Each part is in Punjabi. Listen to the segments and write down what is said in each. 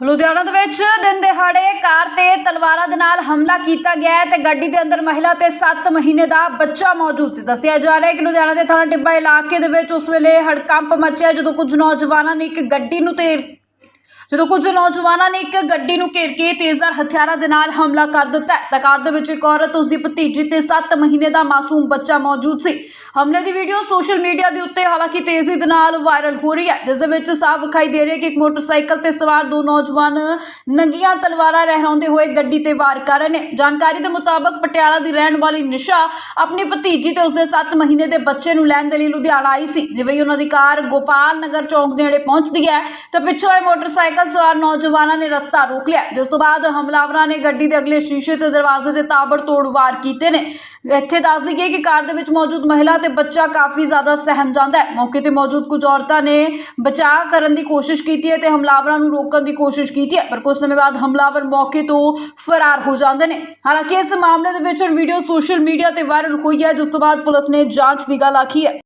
ਲੁਧਿਆਣਾ ਦੇ ਵਿੱਚ ਦਿਨ ਦਿਹਾੜੇ ਕਾਰ ਤੇ ਤਲਵਾਰਾਂ ਦੇ ਨਾਲ ਹਮਲਾ ਕੀਤਾ ਗਿਆ ਹੈ ਤੇ ਗੱਡੀ ਦੇ ਅੰਦਰ ਮਹਿਲਾ ਤੇ 7 ਮਹੀਨੇ ਦਾ ਬੱਚਾ ਮੌਜੂਦ ਸੀ। ਦੱਸਿਆ ਜਾ ਰਿਹਾ ਹੈ ਕਿ ਲੁਧਿਆਣਾ ਦੇ ਥਾਣਾ ਟਿੱਬਾ ਇਲਾਕੇ ਦੇ ਵਿੱਚ ਉਸ ਵੇਲੇ ਹੜਕੰਪ ਮਚਿਆ ਜਦੋਂ ਕੁਝ ਨੌਜਵਾਨਾਂ ਨੇ ਇੱਕ ਗੱਡੀ ਨੂੰ ਤੇ ਜਦੋਂ ਕੁਝ ਨੌਜਵਾਨਾਂ ਨੇ ਇੱਕ ਗੱਡੀ ਨੂੰ ਘੇਰ ਕੇ ਤੇਜ਼ਧਾਰ ਹਥਿਆਰਾਂ ਦੇ ਨਾਲ ਹਮਲਾ ਕਰ ਦਿੱਤਾ ਤਾਂ ਕਾਰ ਦੇ ਵਿੱਚ ਇੱਕ ਔਰਤ ਉਸ ਦੀ ਭਤੀਜੀ ਤੇ 7 ਮਹੀਨੇ ਦਾ ਮਾਸੂਮ ਬੱਚਾ ਮੌਜੂਦ ਸੀ। ਹਮਲੇ ਦੀ ਵੀਡੀਓ ਸੋਸ਼ਲ ਮੀਡੀਆ ਦੇ ਉੱਤੇ ਹਾਲਾਂਕਿ ਤੇਜ਼ੀ ਦੇ ਨਾਲ ਵਾਇਰਲ ਹੋ ਰਹੀ ਹੈ, ਜਿਸ ਦੇ ਵਿੱਚ ਸਾਫ਼ ਵਿਖਾਈ ਦੇ ਰਿਹਾ ਹੈ ਕਿ ਇੱਕ ਮੋਟਰਸਾਈਕਲ ਤੇ ਸਵਾਰ ਦੋ ਨੌਜਵਾਨ ਨੰਗੀਆਂ ਤਲਵਾਰਾਂ ਲਹਿਰਾਉਂਦੇ ਹੋਏ ਗੱਡੀ ਤੇ ਵਾਰ ਕਰ ਰਹੇ ਨੇ। ਜਾਣਕਾਰੀ ਦੇ ਮੁਤਾਬਕ ਪਟਿਆਲਾ ਦੀ ਰਹਿਣ ਵਾਲੀ ਨਿਸ਼ਾ ਆਪਣੀ ਭਤੀਜੀ ਤੇ ਉਸਦੇ 7 ਮਹੀਨੇ ਦੇ ਬੱਚੇ ਨੂੰ ਲੈਣ ਦੇ ਲਈ ਲੁਧਿਆਣਾ ਆਈ ਸੀ, ਜਿਵੇਂ ਹੀ ਉਹਨਾਂ ਦੀ ਕਾਰ ਗੋਪਾਲ ਨਗਰ ਚੌਂਕ ਦੇ ਨੇੜੇ ਪਹੁੰਚਦੀ ਹੈ, ਤਾਂ ਪਿੱਛੋਂ ਇਹ ਮੋਟਰਸਾਈਕਲ ਸਵਾਰ ਨੌਜਵਾਨਾਂ ਨੇ ਰਸਤਾ ਰੋਕ ਲਿਆ। ਜਿਸ ਤੋਂ ਬਾਅਦ ਹਮਲਾਵਰਾਂ ਨੇ ਗੱਡੀ ਦੇ ਅਗਲੇ ਸ਼ੀਸ਼ੇ ਤੇ ਦਰਵਾਜ਼ੇ ਤੇ ਤਾਬੜਤੋੜ ਵਾਰ ਕੀਤੇ ਨੇ। ਇੱਥੇ ਦੱਸ ਦਈਏ ਕਿ ਕਾਰ ਦੇ ਵਿੱਚ ਮੌਜੂਦ ਮਹਿਲਾ ਤੇ ਬੱਚਾ ਕਾਫੀ ਜ਼ਿਆਦਾ ਸਹਿਮ ਜਾਂਦਾ ਹੈ। ਮੌਕੇ ਤੇ ਮੌਜੂਦ ਕੁਝ ਔਰਤਾਂ ਨੇ ਬਚਾਅ ਕਰਨ ਦੀ ਕੋਸ਼ਿਸ਼ ਕੀਤੀ ਹੈ ਤੇ ਹਮਲਾਵਰਾਂ ਨੂੰ ਰੋਕਣ ਦੀ ਕੋਸ਼ਿਸ਼ ਕੀਤੀ ਹੈ, ਪਰ ਕੁਝ ਸਮੇਂ ਬਾਅਦ ਹਮਲਾਵਰ ਮੌਕੇ ਤੋਂ ਫਰਾਰ ਹੋ ਜਾਂਦੇ ਨੇ। ਹਾਲਾਂਕਿ ਇਸ ਮਾਮਲੇ ਦੇ ਵਿੱਚ ਵੀਡੀਓ ਸੋਸ਼ਲ ਮੀਡੀਆ ਤੇ ਵਾਇਰਲ ਹੋਈ ਹੈ, ਜਿਸ ਤੋਂ ਬਾਅਦ ਪੁਲਿਸ ਨੇ ਜਾਂਚ ਦੀ ਗੱਲ ਆਖੀ ਹੈ।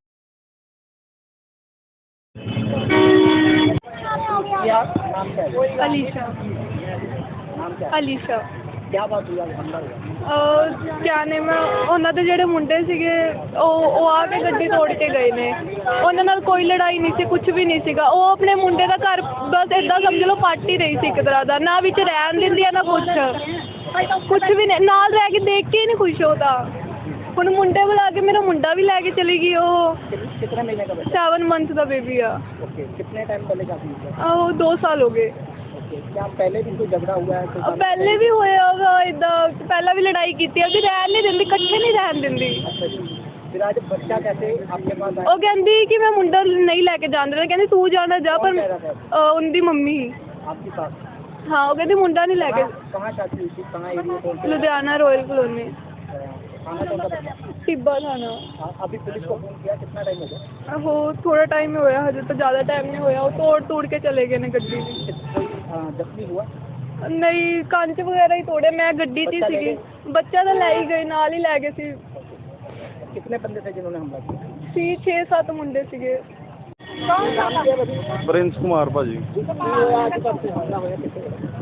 क्या नाम क्या है अलीशा नाम क्या है ਅਲੀਸ਼ਾ क्या बात हुई आज हमला हुआ ਅਹ ਕਿਆ ਨੇ ਮੈਂ ਉਹਨਾਂ ਦੇ ਜਿਹੜੇ ਮੁੰਡੇ ਸੀਗੇ ਉਹ ਉਹ ਆ ਕੇ ਗੱਡੀ ਤੋੜ ਕੇ ਗਏ ਨੇ ਉਹਨਾਂ ਨਾਲ ਕੋਈ ਲੜਾਈ ਨਹੀਂ ਸੀ ਕੁਝ ਵੀ ਨਹੀਂ ਸੀਗਾ ਉਹ ਆਪਣੇ ਮੁੰਡੇ ਦਾ ਘਰ ਬਸ ਇਦਾਂ ਸਮਝ ਲਓ ਪੱਟ ਹੀ ਰਹੀ ਸੀ ਇੱਕ ਤਰ੍ਹਾਂ ਦਾ ਨਾ ਵਿੱਚ ਰਹਿਣ ਦਿੰਦੀ ਆ ਨਾ ਕੁਝ ਕੁਝ ਵੀ ਨਹੀਂ ਨਾਲ ਰਹਿ ਕੇ ਦੇਖ ਕੇ ਹੀ ਨਹੀਂ ਖੁਸ਼ ਉਹਦਾ ਹੁਣ ਮੁੰਡੇ ਬੁਲਾ ਕੇ ਮੇਰਾ ਮੁੰਡਾ ਵੀ ਲੈ ਕੇ ਚਲੀ ਗਈ ਉਹ कित- कितने महीने का बच्चा 7 ਮੰਥ ਦਾ ਬੇਬੀ ਆ ओके कितने टाइम पहले का हुआ ਉਹ 2 ਸਾਲ ਹੋ ਗਏ ओके क्या पहले भी कोई झगड़ा हुआ है कोई ਅਹ ਪਹਿਲੇ ਵੀ ਹੋਇਆ ਵਾ ਇਦਾਂ ਪਹਿਲਾਂ ਵੀ ਲੜਾਈ ਕੀਤੀ ਆ ਵੀ ਰਹਿਣ ਨਹੀਂ ਦਿੰਦੀ ਇਕੱਠੇ ਨਹੀਂ ਰਹਿਣ ਦਿੰਦੀ अच्छा जी फिर आज बच्चा कैसे आपके पास आया ਉਹ ਕਹਿੰਦੀ ਕਿ ਮੈਂ ਮੁੰਡਾ ਨਹੀਂ ਲੈ ਕੇ ਜਾਣ ਦੇਣਾ ਕਹਿੰਦੀ ਤੂੰ ਜਾਣਾ ਜਾ ਪਰ कौन कह रहा था ਅਹ ਉਹਦੀ ਮੰਮੀ आपकी साथ ਹਾਂ ਉਹ ਕਹਿੰਦੀ ਮੁੰਡਾ ਨਹੀਂ ਲੈ ਕੇ कहाँ कहाँ शादी हुई थी कहाँ एरिया कौन से ਲੁਧਿਆਣਾ ਰਾਇਲ ਕਲੋਨੀ खाना कौन सा बच्चा ਟਿੱਬਾ ਥਾਣਾ हाँ, अभी पुलिस को फोन किया कितना टाइम हो गया ਉਹ ਥੋੜਾ ਟਾਈਮ ਹੀ ਹੋਇਆ ਹਜੇ ਤਾਂ ਜ਼ਿਆਦਾ ਟਾਈਮ ਨਹੀਂ ਹੋਇਆ ਉਹ ਤੋੜ ਤੋੜ ਕੇ ਚਲੇ ਗਏ ਨੇ ਗੱਡੀ ਦੀ कित- कोई हाँ, जख्मी हुआ ਨਹੀਂ ਕੰਚ ਵਗੈਰਾ ਹੀ ਤੋੜੇ ਮੈਂ ਗੱਡੀ 'ਚ ਹੀ ਬੱਚਾ ਲੈ ਸੀਗੀ ਬੱਚਾ ਤਾਂ ਲੈ ਹੀ ਗਏ ਨਾਲ ਹੀ ਲੈ ਗਏ ਸੀ कितने बंदे थे जिन्होंने हमला किया ਸੀ 6-7 ਮੁੰਡੇ ਸੀਗੇ नाम क्या बता ਪ੍ਰਿੰਸ ਕੁਮਾਰ ਭਾਜੀ।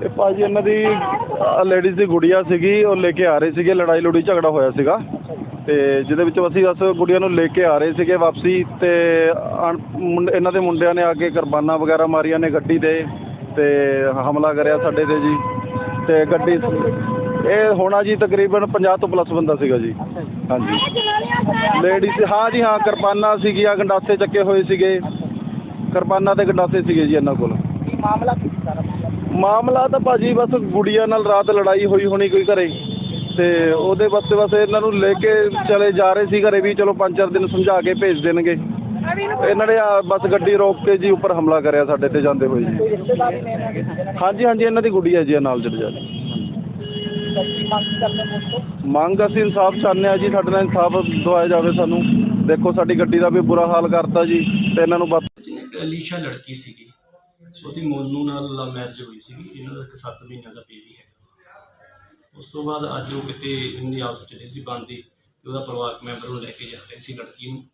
ਇਹ ਭਾਜੀ ਇਹਨਾਂ ਦੀ ਲੇਡੀਜ਼ ਦੀ ਗੁੜੀਆ ਸੀਗੀ ਉਹ ਲੈ ਕੇ ਆ ਰਹੇ ਸੀਗੇ ਲੜਾਈ ਲੜੀ ਝਗੜਾ ਹੋਇਆ ਸੀਗਾ। ਤੇ ਜਿਹਦੇ ਵਿੱਚ ਅਸੀਂ ਬਸ ਗੁੜੀਆਂ ਨੂੰ ਲੈ ਕੇ ਆ ਰਹੇ ਸੀਗੇ ਵਾਪਸੀ ਤੇ ਇਹਨਾਂ ਦੇ ਮੁੰਡਿਆਂ ਨੇ ਆ ਕੇ ਕਰਬਾਨਾਂ ਵਗੈਰਾ ਮਾਰੀਆਂ ਨੇ ਗੱਡੀ ਤੇ ਤੇ ਹਮਲਾ ਕਰਿਆ ਸਾਡੇ ਤੇ ਜੀ। ਤੇ ਗੱਡੀ ਇਹ ਹੋਣਾ ਜੀ ਤਕਰੀਬਨ 50 ਤੋਂ ਪਲੱਸ ਬੰਦਾ ਸੀਗਾ ਜੀ। ਹਾਂਜੀ। ਲੇਡੀਜ਼ ਹਾਂ ਜੀ ਹਾਂ ਕਿਰਪਾਨਾਂ ਸੀਗੀਆਂ ਗੰਡਾਸੇ ਚੱਕੇ ਹੋਏ ਸੀਗੇ। ਕਿਰਪਾਨਾਂ ਤੇ ਗੰਡਾਸੇ ਸੀਗੇ ਜੀ ਇਹਨਾਂ ਕੋਲ। ਮਾਮਲਾ ਤਾਂ ਭਾਜੀ ਬਸ ਗੁੜੀਆਂ ਨਾਲ ਰਾਤ ਲੜਾਈ ਹੋਈ ਹੋਣੀ ਕੋਈ ਘਰੇ। ਤੇ ਉਹਦੇ ਵਾਸਤੇ ਬਸ ਇਹਨਾਂ ਨੂੰ ਲੈ ਕੇ ਚਲੇ ਜਾ ਰਹੇ ਸੀ ਘਰੇ ਵੀ ਚਲੋ ਪੰਜ ਚਾਰ ਦਿਨ ਸਮਝਾ ਕੇ ਭੇਜ ਦੇਣਗੇ। ਇਹਨਾਂ ਨੇ ਬਸ ਗੱਡੀ ਰੋਕ ਕੇ ਜੀ ਉੱਪਰ ਹਮਲਾ ਕਰਿਆ ਸਾਡੇ ਤੇ ਜਾਂਦੇ ਹੋਏ ਜੀ। ਹਾਂਜੀ ਹਾਂਜੀ ਇਹਨਾਂ ਦੀ ਗੁੜੀਆ ਜੀ ਨਾਲ ਜੜ ਜਾ ਕੀ ਮੰਗ ਅਸੀਂ ਇਨਸਾਫ ਚਾਹੁੰਦੇ ਆ ਜੀ ਸਾਡੇ ਨਾਲ ਇਨਸਾਫ ਦਵਾਇਆ ਜਾਵੇ ਸਾਨੂੰ। ਦੇਖੋ ਸਾਡੀ ਗੱਡੀ ਦਾ ਵੀ ਬੁਰਾ ਹਾਲ ਕਰਤਾ ਜੀ ਤੇ ਇਹਨਾਂ ਨੂੰ ਵੱਧ ਅਲੀਸ਼ਾ ਲੜਕੀ ਸੀਗੀ। ਉਹਦੀ ਮੋਨੂ ਨਾਲ ਲਵ ਮੈਰਿਜ ਹੋਈ ਸੀਗੀ। ਇਹਨਾਂ ਦਾ ਇੱਕ 7 ਮਹੀਨਿਆਂ ਦਾ ਬੇਬੀ ਹੈ ਉਸ ਤੋਂ ਬਾਅਦ ਅੱਜ ਉਹ ਕਿਤੇ ਇਹਨਾਂ ਦੀ ਵਿੱਚ ਨਹੀਂ ਸੀ, ਬਣਦੀ। ਤੇ ਉਹਦਾ ਪਰਿਵਾਰਕ ਮੈਂਬਰ ਨੂੰ ਲੈ ਕੇ ਜਾ ਰਹੇ ਸੀ ਲੜਕੀ ਨੂੰ।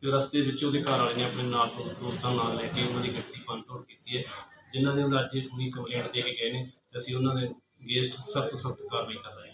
ਤੇ ਰਸਤੇ ਵਿੱਚ ਉਹਦੇ ਘਰ ਵਾਲੇ ਨੇ ਆਪਣੇ ਨਾਲ ਤੋਂ ਦੋਸਤਾਂ ਨਾਲ ਲੈ ਕੇ ਉਹਨਾਂ ਦੀ ਗੱਡੀ ਭੰਨ ਕੀਤੀ ਹੈ। ਜਿਨ੍ਹਾਂ ਨੇ ਉਹਨਾਂ ਅੱਜ ਹੁਣੀ ਕੰਪਲੇਂਟ ਦੇ ਕੇ ਗਏ ਨੇ ਅਸੀਂ ਉਹਨਾਂ ਦੇ ਅਗੇਂਸਟ ਸਖਤ ਸਖਤ ਕਾਰਵਾਈ ਕਰ ਰਹੇ ਹਾਂ।